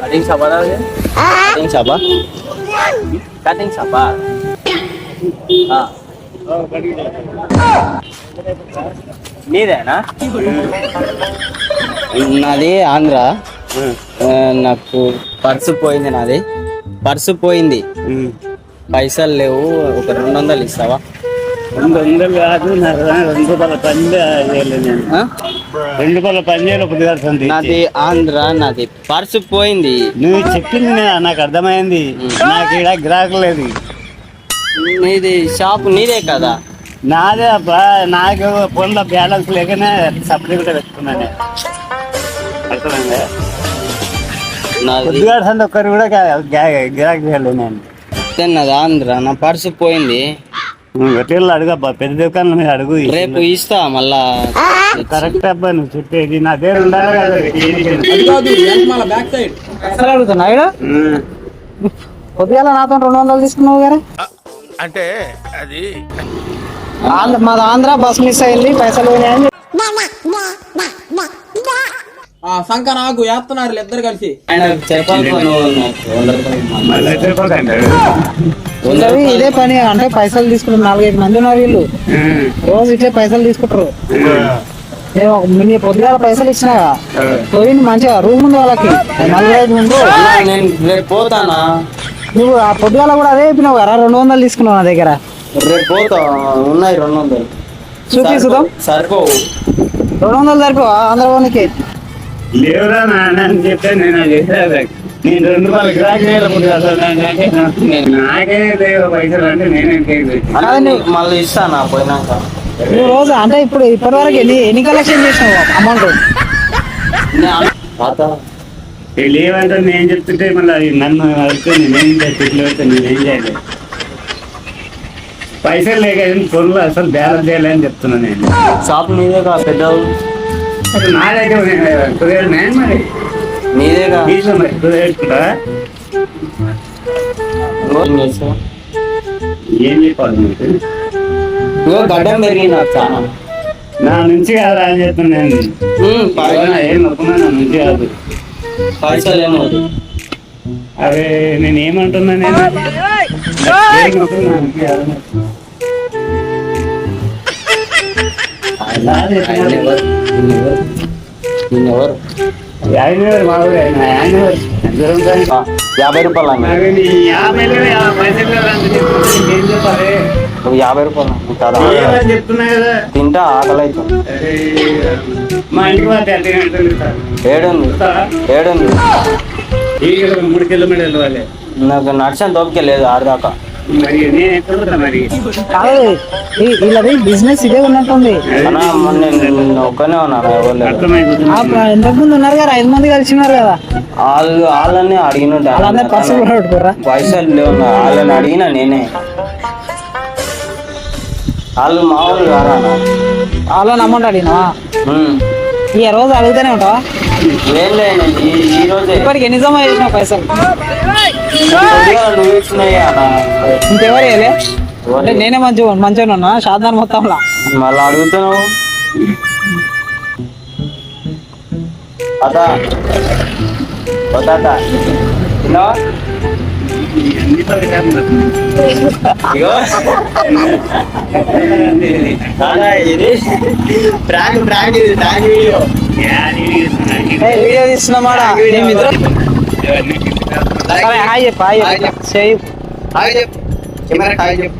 Cutting shop అదా అది? Cutting షాపా కటింగ్ షాపా ఆ. నీదేనా నాది ఆంధ్ర. నాకు పర్సు పోయింది నాది. పర్సు పోయింది. పైసలు లేవు ఒక రెండు వందలు ఇస్తావా? రెండు వందలు కాదు రెండు రూపాయల పని? రెండు చేయాలి కొద్దిగా సంతి. నాది ఆంధ్ర నాది పర్సు పోయింది. నువ్వు చెప్పింది నాకు అర్థమైంది. నాకు ఇక్కడ గిరాకు లేదు. నీది షాప్ నీదే కదా? నాదే అబ్బా నాకు ఫోన్లో బ్యాలెన్స్ లేకనే సపరేట్ పెట్టుకున్నాను. అర్థమైందా? సంత ఒక్కరు కూడా గిరాకు చేయలేదు నేను. నాది ఆంధ్ర నా పర్సు పోయింది. హోటల్లో అడుగబ్బా పెద్ద దుకాణం మీద అడుగు. రేపు ఇస్తా మళ్ళా కరెక్ట్ అబ్బా నువ్వు చెప్పేది నా దగ్గర ఉండాలి నాతో రెండు వందలు తీసుకున్నావు గారా? అంటే అది ఆంధ్ర మాది ఆంధ్ర బస్ మిస్ అయింది పైసలు పోయినాయని ఆ సంక నాకు వేస్తున్నారు ఇద్దరు కలిసి. ఇదే పని అంటే పైసలు తీసుకుంటారు నాలుగైదు మంది ఉన్నారు వీళ్ళు. రోజు ఇట్లే పైసలు తీసుకుంటారు. నేను ఒక నీ పొద్దుగాల పైసలు ఇచ్చినా పోయింది మంచిగా రూమ్ ఉంది వాళ్ళకి. నలభై ఐదు ముందు నేను పోతానా? నువ్వు ఆ పొద్దుగాల కూడా అదే చెప్పినావు కదా రెండు వందలు తీసుకున్నావు నా దగ్గర. రేపు పోతా ఉన్నాయి రెండు వందలు. చూపి చూద్దాం సరిపోవు. రెండు వందలు సరిపో ఆంధ్రవానికి లేవురా నాన్న అని చెప్తే నేను అది చేసేది. నేను రెండు రూపాయలు గిరాకీ నాకే లేవు పైసలు అంటే నేనే మళ్ళీ ఇస్తానా పోయినాక? నువ్వు రోజు అంటే ఇప్పుడు ఇప్పటి వరకు ఎన్ని ఎన్ని కలెక్షన్ చేసినావు అమౌంట్? లేవంటే నేను చెప్తుంటే మళ్ళీ అది నన్ను అయితే నేనేం చేయాలి? తిట్లు పెడితే నేనేం చేయాలి? పైసలు లేక ఫోన్లో అసలు బ్యాలెన్స్ చేయాలని చెప్తున్నా నేను. షాప్ నీదేగా పెద్ద మరి. మరి ఏం చెప్పాలి గడ్డం చాలా నా నుంచి కాదు అని చెప్తున్నాను ఏం నొప్పున్నా నా నుంచి కాదు. పైసలు ఏమో అరే నేను ఏమంటున్నా నేను? నొప్పున్నా ఎవరు? యాభై రూపాయలు అన్న యాభై ఒక యాభై రూపాయలు కదా తింటా ఆకలి అవుతుంది ఏడుంది ఏడుంది మూడు కిలోమీటర్లు నాకు నడిచిన తోపికే లేదు ఆడదాకా కాదు వీళ్ళది బిజినెస్ ఇదే ఉన్నట్టుంది. ఒక్కనే ఉన్నాను ప్ర- ఇంతకు ముందు ఉన్నారు కదా ఐదు మంది కలిసి ఉన్నారు కదా. వాళ్ళు వాళ్ళని అడిగినట్టు వాళ్ళందరూ పర్సులు కూడా పెట్టుకోరా పైసలు లేవు వాళ్ళని అడిగిన నేనే. వాళ్ళు మా వాళ్ళు కారా అన్న. వాళ్ళని అమౌంట్ అడిగినా. ఈ రోజు అడుగుతూనే ఉంటావా? ఏం లేదు ఈ ఈ రోజే. ఇప్పటికి ఎన్ని జమ చేసినావు పైసలు. ఇంకెవరు వేయలే అంటే నేనే మంచి మంచిగా ఉన్నా షాద్దాన్ మొత్తంలో మళ్ళీ అడుగుతున్నావు అదా వద్దా తిన్నావా వీడియో తీస్తున్నామాడా మేము ఇద్దరం సరే హాయ్ చెప్పు హాయ్ చెప్పు చేయి హాయ్ చెప్పు కెమెరా హాయ్ చెప్పు